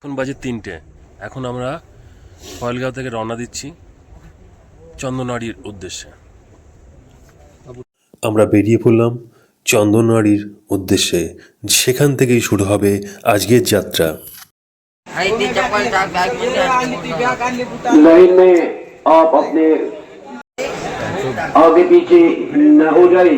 এখন বাজে তিনটে এখন আমরা ফয়েলগাঁও থেকে রওনা দিচ্ছি চন্দনাড়ির উদ্দেশ্যে আমরা বেরিয়ে পড়লাম চন্দনওয়াড়ির উদ্দেশ্যে সেখান থেকেই শুরু হবে আজকের যাত্রা आईटी चप्पल का बैग भी लाइन में आप अपने आगे पीछे न हो जाए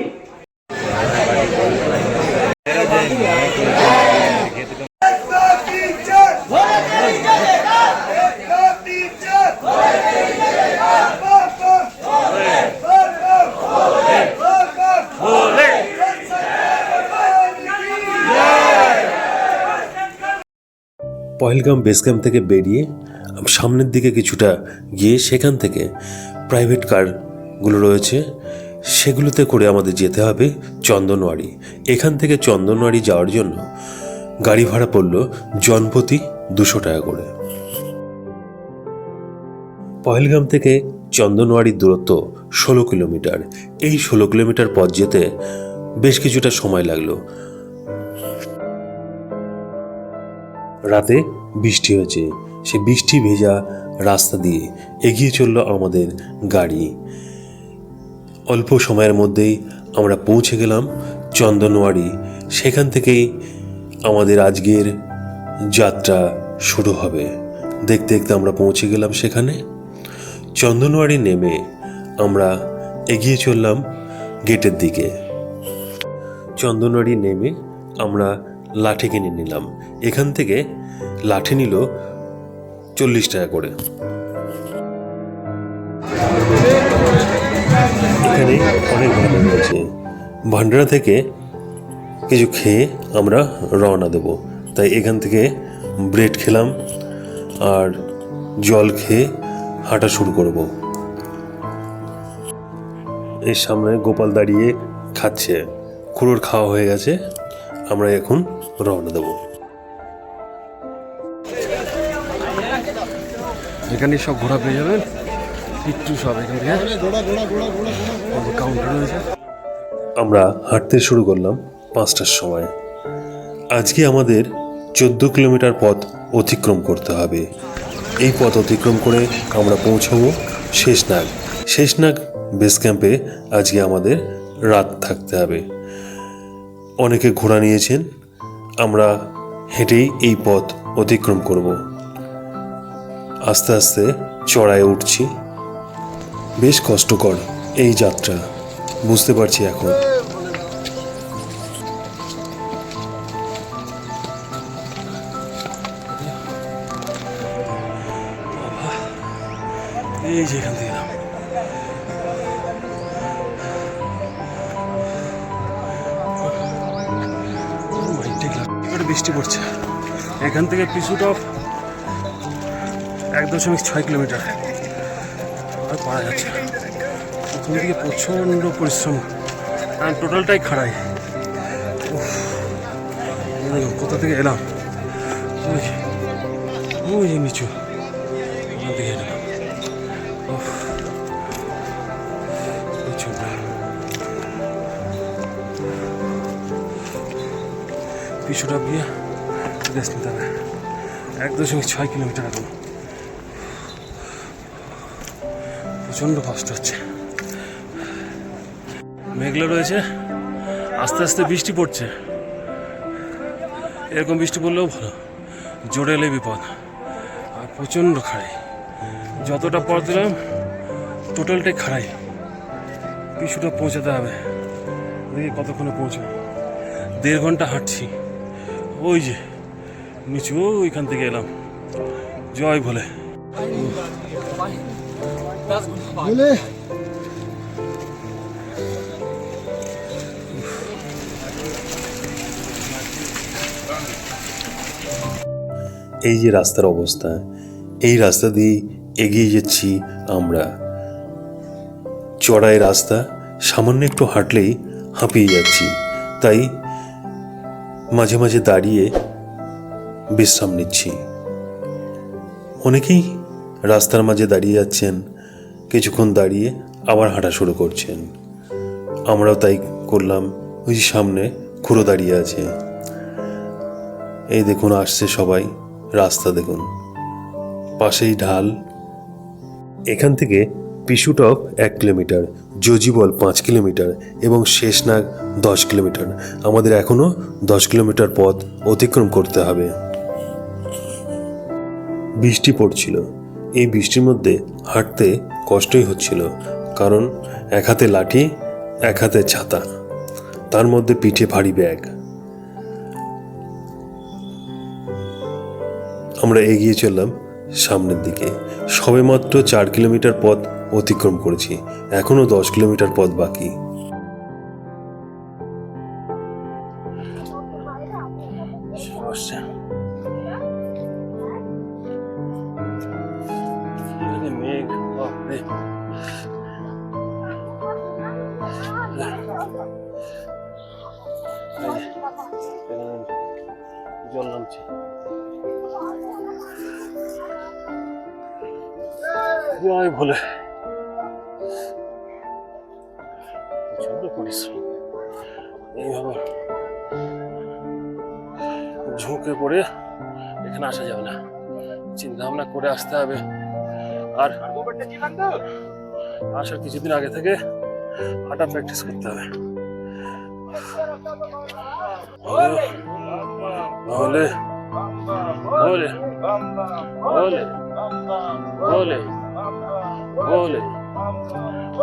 পহেলগাম বেস ক্যাম্প থেকে বেরিয়ে সামনের দিকে কিছুটা গিয়ে সেখান থেকে প্রাইভেট কারগুলো রয়েছে, সেগুলোতে করে আমাদের যেতে হবে চন্দনওয়াড়ি। এখান থেকে চন্দনওয়াড়ি যাওয়ার জন্য গাড়ি ভাড়া পড়ল জনপ্রতি দুশো টাকা করে। পহেলগাম থেকে চন্দনওয়াড়ির দূরত্ব ষোলো কিলোমিটার। এই ষোলো কিলোমিটার পথ যেতে বেশ কিছুটা সময় লাগল। রাতে বৃষ্টি হয়েছে। সে বৃষ্টি ভেজা রাস্তা দিয়ে এগিয়ে চলল আমাদের গাড়ি। অল্প সময়ের মধ্যেই আমরা পৌঁছে গেলাম চন্দনওয়াড়ি। সেখান থেকেই আমাদের আজকের যাত্রা শুরু হবে। দেখতে দেখতে আমরা পৌঁছে গেলাম সেখানে। চন্দনওয়াড়ি নেমে আমরা এগিয়ে চললাম গেটের দিকে। চন্দনওয়াড়ি নেমে আমরা লাঠি কিনে নিলাম। এখান থেকে লাঠি নিল চল্লিশ টাকা করে। এখানে অনেক ভান্ডার রয়েছে। ভান্ডারা থেকে কিছু খেয়ে আমরা রওনা দেব। তাই এখান থেকে ব্রেড খেলাম আর জল খেয়ে হাঁটা শুরু করব। এর সামনে গোপাল দাঁড়িয়ে খাচ্ছে। খুঁড়োর খাওয়া হয়ে গেছে। আমরা এখন রওনা দেব। এখানে সব ঘোরা পেয়ে যাবেন? একটু সব এখান থেকে। কাউন্টার রয়েছে। আমরা হাঁটতে শুরু করলাম পাঁচটার সময়। আজকে আমাদের চোদ্দ কিলোমিটার পথ অতিক্রম করতে হবে। এই পথ অতিক্রম করে আমরা পৌঁছাবো শেষনাগ। শেষনাগ বেস ক্যাম্পে আজকে আমাদের রাত থাকতে হবে। অনেকে ঘোড়া নিয়েছেন আমরা হেঁটেই এই পথ অতিক্রম করব। আস্তে আস্তে চড়ায় উঠছি। বেশ কষ্টকর এই যাত্রা, বুঝতে পারছি এখন। বৃষ্টি পড়ছে। এখান থেকে অফ এক দশমিক ছয় কিলোমিটার আর পারা যাচ্ছে। প্রথম দিকে প্রচণ্ড পরিশ্রম। আর টোটালটাই খাড়াই। কোথা থেকে এলাম? ওই নিচু। পিছুটা গিয়ে রেস্ট নিতে হবে এক দশমিক ছয় কিলোমিটার এখন প্রচণ্ড কষ্ট হচ্ছে। মেঘলা রয়েছে, আস্তে আস্তে বৃষ্টি পড়ছে। এরকম বৃষ্টি পড়লেও ভালো। জোরে এলে বিপদ। আর প্রচণ্ড খাড়াই যতটা পথ দিলাম, টোটালটাই খাড়াই। কিছুটা পৌঁছাতে হবে। দেখি কতক্ষণে পৌঁছাবো। দেড় ঘণ্টা হাঁটছি। ওই যে নিচু ওইখান থেকে এলাম। জয় ভোলে। এই যে রাস্তার অবস্থা এই রাস্তা দিয়ে এগিয়ে যাচ্ছি আমরা। চড়াই রাস্তা সামান্য একটু হাঁটলেই হাঁপিয়ে যাচ্ছি। তাই মাঝে মাঝে দাঁড়িয়ে বিশ্রাম নিচ্ছি। অনেকেই রাস্তার মাঝে দাঁড়িয়ে যাচ্ছেন কিছুক্ষণ দাঁড়িয়ে আবার হাঁটা শুরু করছেন। আমরাও তাই করলাম, ওই সামনে খুঁড়ো দাঁড়িয়ে আছে। এই দেখুন, আসছে সবাই, রাস্তা দেখুন। পাশেই ঢাল। এখান থেকে পিশুটপ এক কিলোমিটার। জজিবল পাঁচ কিলোমিটার এবং শেষনাগ দশ কিলোমিটার। আমাদের এখনও দশ কিলোমিটার পথ অতিক্রম করতে হবে। বৃষ্টি পড়ছিল। এই বৃষ্টির মধ্যে হাঁটতে কষ্টই হচ্ছিল, কারণ এক হাতে লাঠি, এক হাতে ছাতা, তার মধ্যে পিঠে ভারী ব্যাগ। আমরা এগিয়ে চললাম সামনের দিকে। সবেমাত্র চার কিলোমিটার পথ অতিক্রম করেছি। এখনও দশ কিলোমিটার পথ বাকি। আসতে হবে আর আসার কিছুদিন আগে থেকে হাঁটা প্র্যাকটিস করতে হবে বলে বলে বলে বলে বলে বলে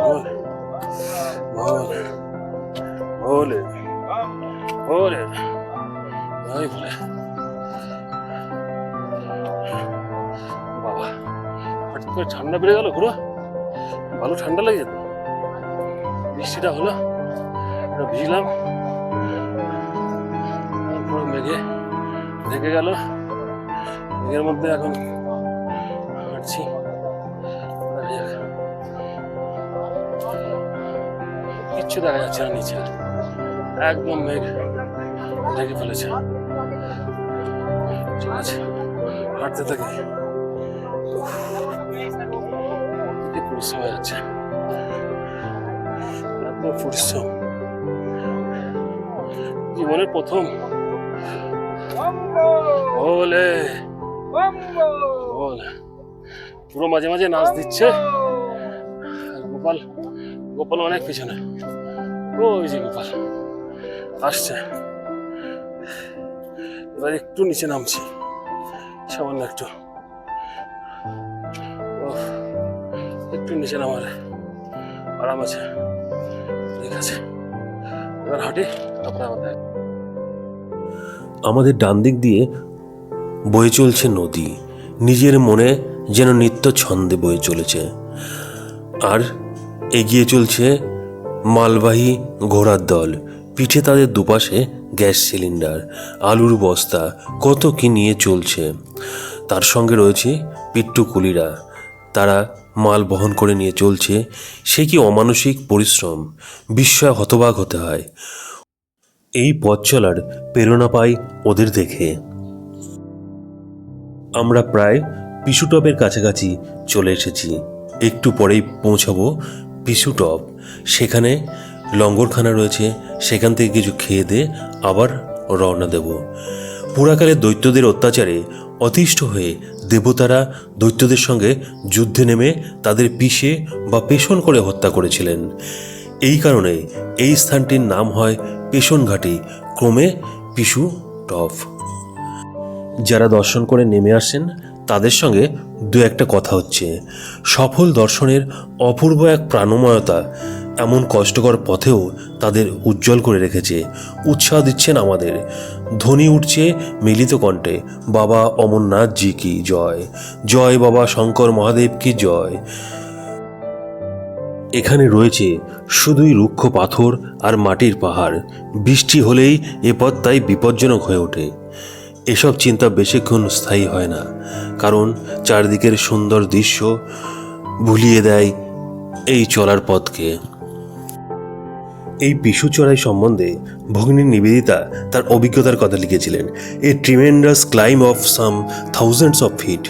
বলে বলে বলে বলে করে ঠান্ডা বেড়ে গেল পুরো ভালো ঠান্ডা লাগে তো বৃষ্টিটা হলো ভিজলাম। পুরো মেঘে ঢেকে গেল। মেঘের মধ্যে এখন হাঁটছি। কিচ্ছু দেখা যাচ্ছে না নিচে। একদম মেঘ ঢেকে ফেলেছে। হাঁটতে থাকি। জীবনের প্রথম পুরো মাঝে মাঝে নাচ দিচ্ছে গোপাল গোপাল অনেক পিছনে ওই যে গোপাল আসছে এবার একটু নিচে নামছি সামান্য একটু একটু নিচে নামার আরাম আছে। ঠিক আছে। এবার হাঁটি, তারপরে আমাদের আমাদের ডান দিক দিয়ে বয়ে চলছে নদী। নিজের মনে যেন নিত্য ছন্দে বয়ে চলেছে। আর এগিয়ে চলছে মালবাহী ঘোড়ার দল। পিঠে তাদের দুপাশে গ্যাস সিলিন্ডার, আলুর বস্তা, কত কি নিয়ে চলছে। তার সঙ্গে রয়েছে পিট্টু কুলিরা। তারা মাল বহন করে নিয়ে চলছে, সে কি অমানসিক পরিশ্রম? বিস্ময় হতবাক হতে হয়। এই পথ চলার প্রেরণা পাই ওদের দেখে। আমরা প্রায় পিসুটপের কাছাকাছি চলে এসেছি। একটু পরেই পৌঁছাবো পিসুটপ সেখানে লঙ্গরখানা রয়েছে, সেখান থেকে কিছু খেয়ে দিয়ে আবার রওনা দেব। পুরাকালে দৈত্যদের অত্যাচারে অতিষ্ঠ হয়ে দেবতারা দৈত্যদের সঙ্গে যুদ্ধে নেমে তাদের পিষে বা পেষণ করে হত্যা করেছিলেন। এই কারণে এই স্থানটির নাম হয় পেষণ ঘাটি ক্রমে পিসু টপ যারা দর্শন করে নেমে আসেন, তাদের সঙ্গে দু একটা কথা হচ্ছে। সফল দর্শনের অপূর্ব এক প্রাণময়তা এমন কষ্টকর পথেও তাদের উজ্জ্বল করে রেখেছে। উৎসাহ দিচ্ছেন আমাদের। ধ্বনি উঠছে মিলিত কণ্ঠে। বাবা অমরনাথ জি কি জয়। জয় বাবা শঙ্কর মহাদেব কি জয়। এখানে রয়েছে শুধুই রুক্ষ পাথর আর মাটির পাহাড়। বৃষ্টি হলেই এ পথ তাই বিপজ্জনক হয়ে ওঠে। এসব চিন্তা বেশিক্ষণ স্থায়ী হয় না। কারণ চারদিকের সুন্দর দৃশ্য ভুলিয়ে দেয় এই চলার পথকে। এই পিসু চড়াই সম্বন্ধে ভগ্নী নিবেদিতা তার অভিজ্ঞতার কথা লিখেছিলেন। A tremendous climb of some thousands of feet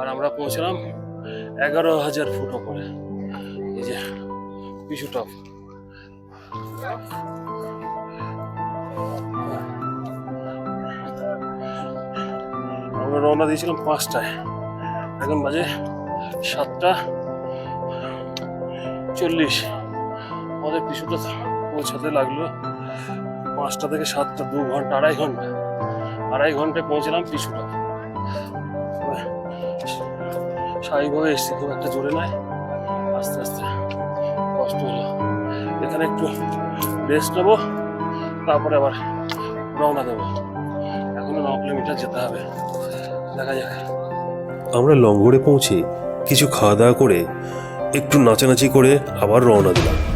আর আমরা পৌঁছলাম এগারো হাজার ফুট ওপরে। এই যে, পিছু টপ। আমরা রওনা দিয়েছিলাম পাঁচটায়। এখন বাজে সাতটা চল্লিশ। আমাদের পিছুটা পৌঁছাতে লাগল পাঁচটা থেকে সাতটা, দু ঘণ্টা, আড়াই ঘণ্টা। আড়াই ঘন্টায় পৌঁছলাম পিছুটা। স্বাভাবিকভাবে এসছি, খুব একটা জোরে নয়। আস্তে আস্তে কষ্ট হলো। এখানে একটু রেস্ট নেব, তারপরে আবার রওনা দেবো। এখনও ন কিলোমিটার যেতে হবে। দেখা যাক। আমরা লঙ্গরে পৌঁছে কিছু খাওয়া দাওয়া করে একটু নাচানাচি করে আবার রওনা দিলাম।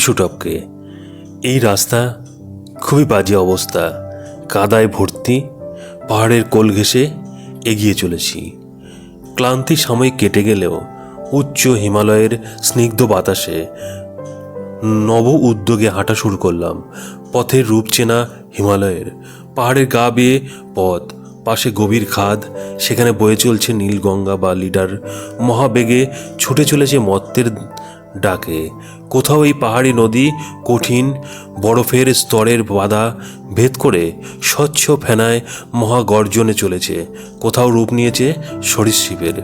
পিছুটপকে এই রাস্তা খুবই বাজে অবস্থা। কাদায় ভর্তি, পাহাড়ের কোল ঘেঁষে এগিয়ে চলেছি। ক্লান্তি সাময়িক কেটে গেলেও উচ্চ হিমালয়ের স্নিগ্ধ বাতাসে নব উদ্যোগে হাঁটা শুরু করলাম। পথের রূপ চেনা হিমালয়ের। পাহাড়ের গা বেয়ে পথ, পাশে গভীর খাদ, সেখানে বয়ে চলছে নীলগঙ্গা বা লিডার। মহাবেগে ছুটে চলেছে মত্তের ডাকে। কোথাও এই পাহাড়ি নদী কঠিন, বরফের স্তরের বাধা ভেদ করে স্বচ্ছ ফেনায় মহাগর্জনে চলেছে। কোথাও রূপ নিয়েছে সরীসৃপের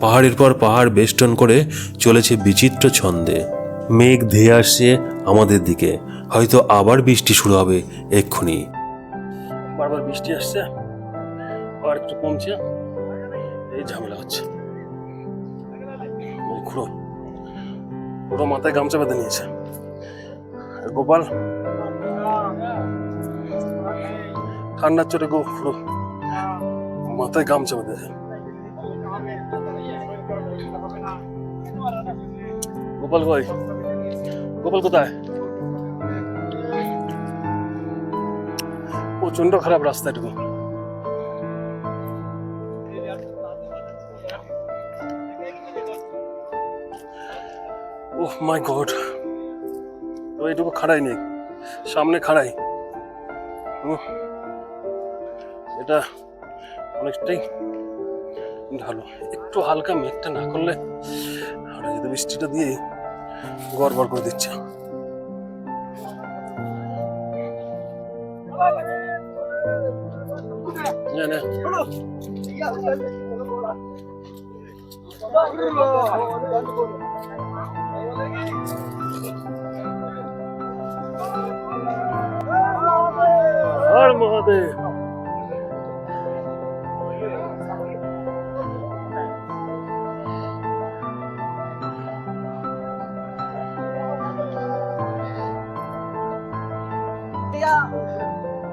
পাহাড়ের পর পাহাড় বেষ্টন করে চলেছে বিচিত্র ছন্দে। মেঘ ধেয়ে আসছে আমাদের দিকে। হয়তো আবার বৃষ্টি শুরু হবে এক্ষুনি। বারবার বৃষ্টি আসছে আর একটু কমছে, এই ঝামেলা হচ্ছে। খুড়ো পুরো মাথায় গামছা বেঁধে নিয়েছে। গোপাল, ঠান্ডার চোটে গো, পুরো মাথায় গামছা বেঁধেছে গোপাল কই? গোপাল কোথায়? প্রচণ্ড খারাপ রাস্তা ওহ মাই গড তো এইটুকু খাড়াই নেই সামনে খাড়াই এটা অনেকটাই ভালো একটু হালকা মেঘটা না করলে যদি বৃষ্টিটা দিয়ে গড়বড় করে দিচ্ছে নে, নে। হর মহাদেব।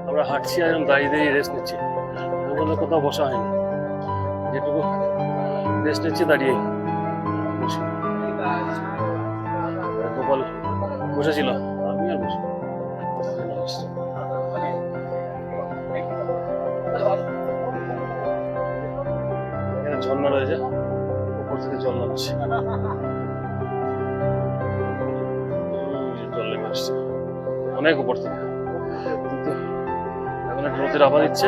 আমরা হাঁটছি আর দাঁড়িয়ে দাঁড়িয়ে রেস্ট নিচ্ছি। ওগুলো কোথাও বসা হয়নি। যেটুকু রেস্ট নিচ্ছি দাঁড়িয়ে বসে। গোপাল আসছে অনেক উপর থেকে। এখন একটু রোদের আভা দিচ্ছে।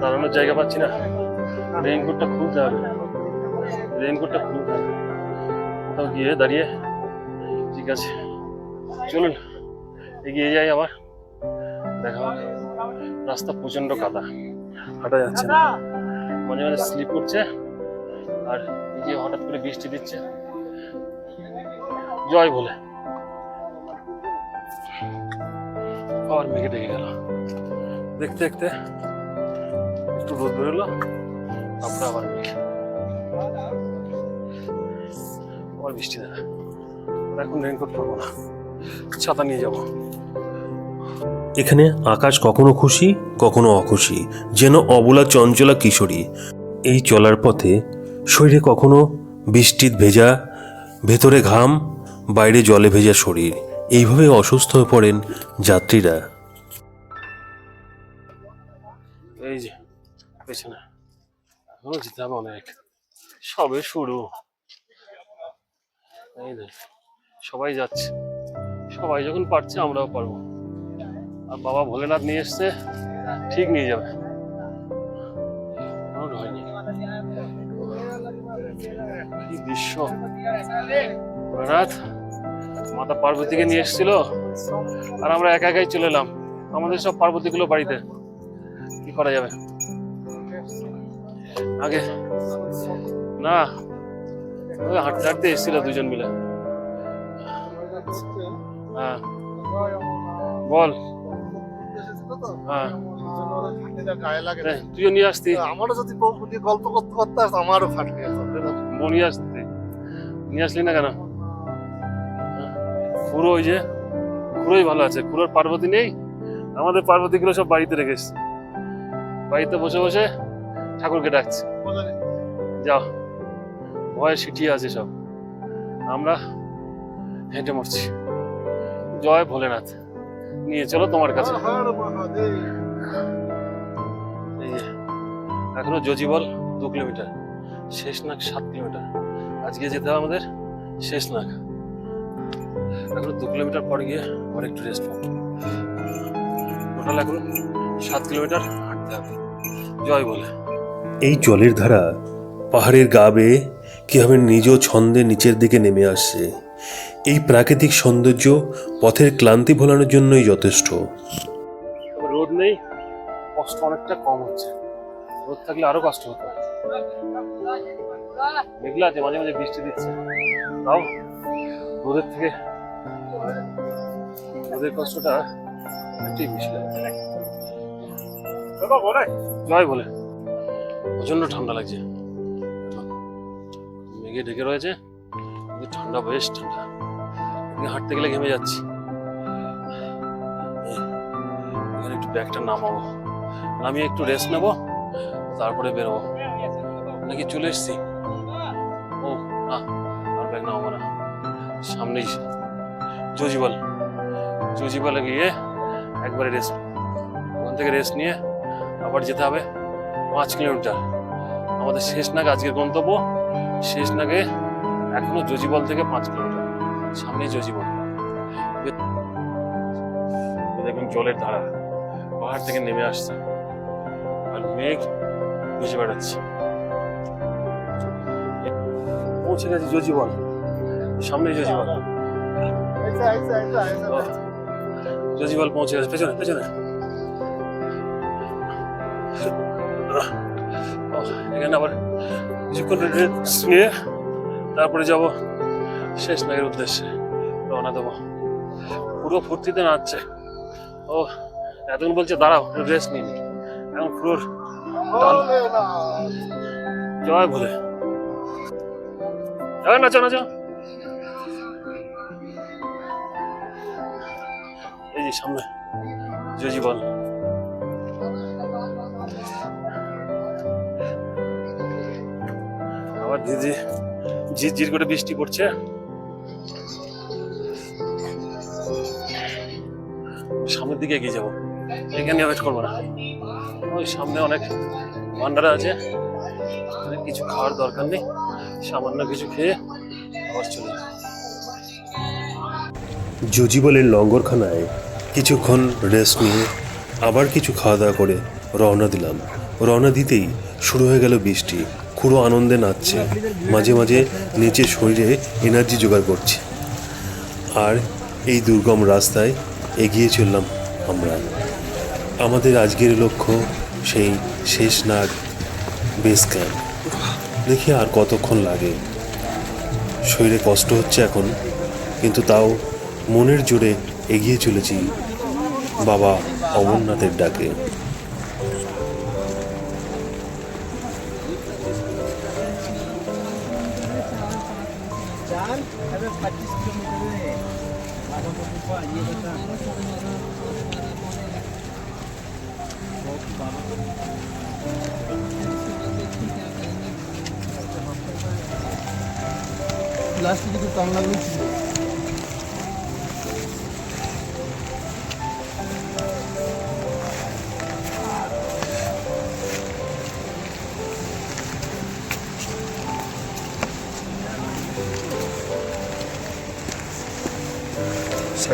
দাঁড়ানোর জায়গা পাচ্ছি না। রেইনকোটটা খুলতে হবে রেইনকোটটা খুলতে হবে কোথাও গিয়ে দাঁড়িয়ে ঠিক আছে। চলুন, এগিয়ে যাই আবার। দেখা রাস্তা প্রচণ্ড কাদা। হাঁটা যাচ্ছে না। মাঝে মাঝে স্লিপ করছে। আর এই যে হঠাৎ করে বৃষ্টি দিচ্ছে, জয় বলে আবার মেঘে ডেকে গেল। দেখতে দেখতে একটু রোদ বেরোলো, তারপরে আবার মেঘ। আবার বৃষ্টি দেয় এখন রেনকোট করব না। ছাতা নিয়ে যাব। এখানে আকাশ কখনো খুশি, কখনো অখুশি, যেন অবলা চঞ্চলা কিশোরী। এই চলার পথে শরীরে কখনো বৃষ্টিত ভেজা, ভেতরে ঘাম, বাইরে জলে ভেজা শরীর। এইভাবে অসুস্থ হয়ে পড়েন যাত্রীরা। এই যে, পেছনে। এখনও অনেক। সবে শুরু। এই সবাই যাচ্ছে। সবাই যখন পারছে আমরাও পারব। আর বাবা ভোলেনাথ নিয়ে এসছে, ঠিক নিয়ে যাবে। কি দৃশ্য মাতা পার্বতীকে নিয়ে এসেছিল আর আমরা একা একাই চলে এলাম। আমাদের সব পার্বতীগুলো বাড়িতে। কি করা যাবে? আগে না হাঁটতে হাঁটতে এসেছিল দুজন মিলে। হ্যাঁ। বল। হ্যাঁ। নে, তুইও নিয়ে আসতি। আমারও যদি গল্প করতে করতে আমারও ফাটে যেত নিয়ে আসতি নিয়ে আসলি না কেন? হ্যাঁ, খুড়ো ওই যে খুড়োই ভালো আছে খুড়োর পার্বতী নেই? আমাদের পার্বতীগুলো সব বাড়িতে রেখে বাড়িতে বসে বসে ঠাকুরকে ডাকছে। যাও। ভয়ে সিটিয়ে আছে সব। আমরা হেঁটে মরছি। জয় ভোলেনাথ। নিয়ে চলো তোমার কাছে। এখনও জজিবল দু কিলোমিটার শেষ নাক সাত কিলোমিটার। আজকে যেতে হবে আমাদের? শেষনাগ এখনও দু কিলোমিটার পর গিয়ে আবার একটু রেস্ট পাবো। টোটাল এখন সাত কিলোমিটার হাঁটতে হবে। জয় বলে। এই জলের ধারা পাহাড়ের গা বেয়ে কীভাবে নিজ ছন্দে নিচের দিকে নেমে আসছে? এই প্রাকৃতিক সৌন্দর্য পথের ক্লান্তি ভোলানোর জন্যই যথেষ্ট। রোদ নেই কষ্ট অনেকটা কম হচ্ছে। রোদ থাকলে আরও কষ্ট হতো মেঘলা আছে মাঝে মাঝে বৃষ্টি দিচ্ছে। তাও রোদের থেকে রোদের কষ্টটা অনেকটাই বেশি লাগে। জয় বলে? প্রচণ্ড ঠান্ডা লাগছে। মেঘে ঢেকে রয়েছে। ঠান্ডা বেশ ঠান্ডা। হাঁটতে গেলে ঘেমে যাচ্ছি। একটু ব্যাগটা নামাবো। নামিয়ে একটু রেস্ট নেব। তারপরে বেরোবো। নাকি চলে এসছি? সামনেই জজিবাল জজিবালে গিয়ে একবারে রেস্ট ওখান থেকে রেস্ট নিয়ে আবার যেতে হবে পাঁচ কিলোমিটার। আমাদের শেষ নাগ আজকের গন্তব্য। শেষ নাগে এখনও জজিবল থেকে পাঁচ কিলোমিটার। সামনেই জজিবল দেখুন জলের ধারা। পাহাড় থেকে নেমে আসছে। আর মেঘ বুঝে বেড়াচ্ছে। পৌঁছে গেছে জজিবল সামনে জজিবল জজিবল পৌঁছে গেছে পেছনে পেছনে। এখানে আবার কিছুক্ষণ রেস্ট নিয়ে তারপরে যাব শেষ নাগের উদ্দেশ্যে রওনা দেবো। পুরো ফুর্তিতে নাচছে। ও এতক্ষণ বলছে দাঁড়াও রেস্ট নিন এখন পুরোর জয় বলে জয় নাচো নাচো। এই যে সামনে জজিবল আবার দিদি ঝিরঝির করে বৃষ্টি পড়ছে। সামনের দিকে এগিয়ে যাব। এখানে ওয়েট করব না। ওই সামনে অনেক ভান্ডারা আছে। কিছু খাওয়ার দরকার নেই। সামান্য কিছু খেয়ে আবার চলে। জজিবলের লঙ্গরখানায় কিছুক্ষণ রেস্ট নিয়ে আবার কিছু খাওয়া দাওয়া করে রওনা দিলাম। রওনা দিতেই শুরু হয়ে গেল বৃষ্টি। খুঁড়ো আনন্দে নাচছে। মাঝে মাঝে নিচে শরীরে এনার্জি জোগাড় করছে। আর এই দুর্গম রাস্তায় এগিয়ে চললাম আমরা। আমাদের আজকের লক্ষ্য সেই শেষ নাগ বেস ক্যাম্প দেখি আর কতক্ষণ লাগে। শরীরে কষ্ট হচ্ছে এখন, কিন্তু তাও মনের জোরে এগিয়ে চলেছি। বাবা অমরনাথের ডাকে।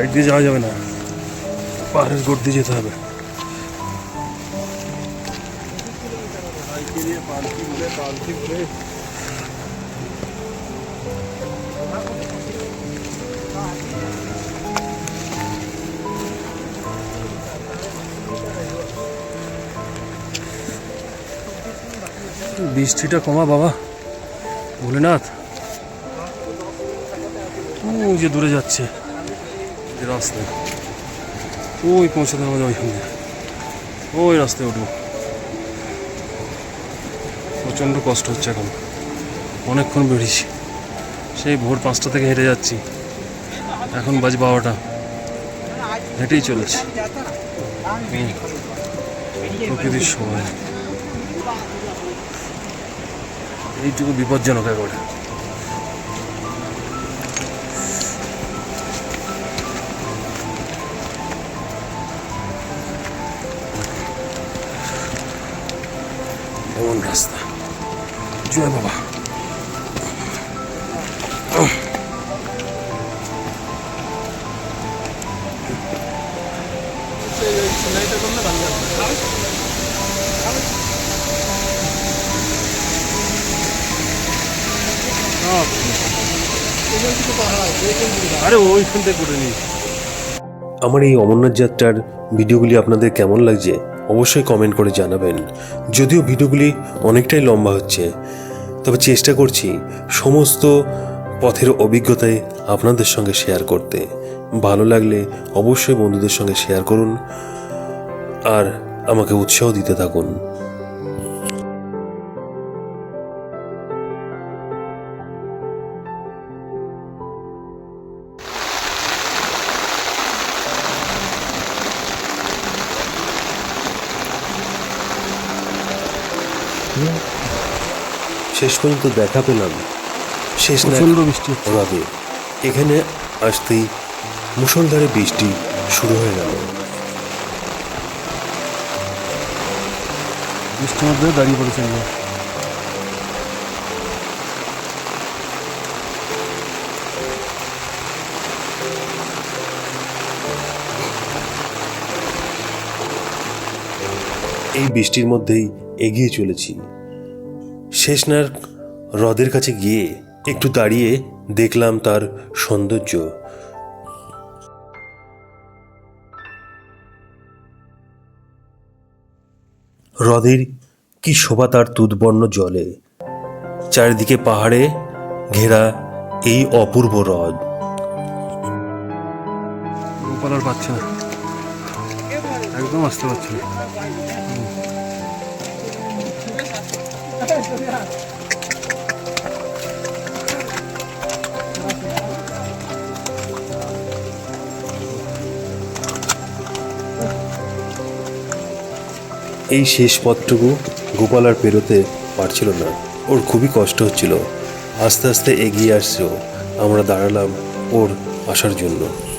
সাইড দিয়ে যাওয়া যাবে না। পাহাড়ের গোট দিয়ে যেতে হবে। বৃষ্টিটা কমা বাবা। ভোলেনাথ। যে দূরে যাচ্ছে। রাস্তায়। ওই পৌঁছাতে হবে ওইখানে। ওই রাস্তায় উঠবো। প্রচণ্ড কষ্ট হচ্ছে এখন। অনেকক্ষণ বেরিয়েছি। সেই ভোর পাঁচটা থেকে হেঁটে যাচ্ছি। এখন বাজে বারোটা। হেঁটেই চলেছি। প্রকৃতির সময়। এইটুকু বিপজ্জনক একবারে। রাস্তা। জয় বাবা। আরে ওইখান থেকে আমার এই অমরনাথ যাত্রার ভিডিওগুলি আপনাদের কেমন লাগছে? অবশ্যই কমেন্ট করে জানাবেন। যদিও ভিডিওগুলি অনেকটাই লম্বা হচ্ছে, তবে চেষ্টা করছি সমস্ত পথের অভিজ্ঞতায় আপনাদের সঙ্গে শেয়ার করতে। ভালো লাগলে অবশ্যই বন্ধুদের সঙ্গে শেয়ার করুন, আর আমাকে উৎসাহ দিতে থাকুন। শেষ পর্যন্ত দেখা পেলাম। শেষ প্রচণ্ড বৃষ্টি হচ্ছে। এখানে আসতেই মুষলধারে বৃষ্টি শুরু হয়ে গেল। বৃষ্টির মধ্যে দাঁড়িয়ে পড়েছে এই বৃষ্টির মধ্যেই এগিয়ে চলেছি। শেষনার হ্রদের কাছে গিয়ে একটু দাঁড়িয়ে দেখলাম তার সৌন্দর্য। হ্রদের কি শোভা তার তুদবর্ণ জলে। চারিদিকে পাহাড়ে ঘেরা এই অপূর্ব হ্রদ। পাচ্ছে না একদম আসতে পারছে না। এই শেষ পথটুকু গোপাল আর পেরোতে পারছিল না। ওর খুবই কষ্ট হচ্ছিল। আস্তে আস্তে এগিয়ে আসছে আমরা দাঁড়ালাম ওর আসার জন্য।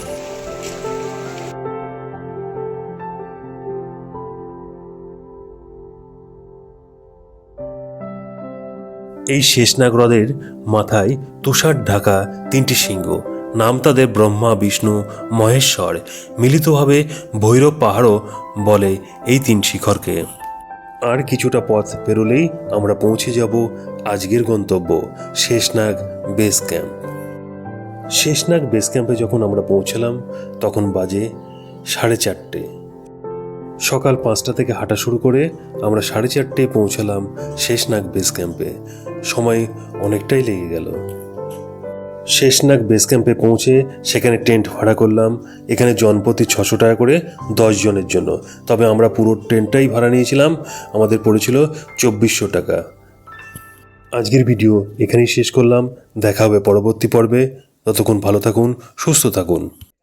এই শেষনাগ হ্রদের মাথায় তুষার ঢাকা তিনটি সিংহ নাম তাদের ব্রহ্মা, বিষ্ণু, মহেশ্বর। মিলিতভাবে ভৈরব পাহাড়ও বলে এই তিন শিখরকে। আর কিছুটা পথ পেরোলেই আমরা পৌঁছে যাব আজকের গন্তব্য, Sheshnag base camp. Sheshnag base ক্যাম্পে যখন আমরা পৌঁছলাম, তখন বাজে সাড়ে চারটে। সকাল পাঁচটা থেকে হাঁটা শুরু করে আমরা সাড়ে চারটে পৌঁছালাম শেষনাগ বেস ক্যাম্পে। সময় অনেকটাই লেগে গেল। শেষনাগ বেস ক্যাম্পে পৌঁছে সেখানে টেন্ট ভাড়া করলাম। এখানে জনপ্রতি ছশো টাকা করে দশ জনের জন্য। তবে আমরা পুরো টেন্টটাই ভাড়া নিয়েছিলাম। আমাদের পড়েছিল চব্বিশশো টাকা। আজকের ভিডিও এখানেই শেষ করলাম। দেখা হবে পরবর্তী পর্বে। ততক্ষণ ভালো থাকুন, সুস্থ থাকুন।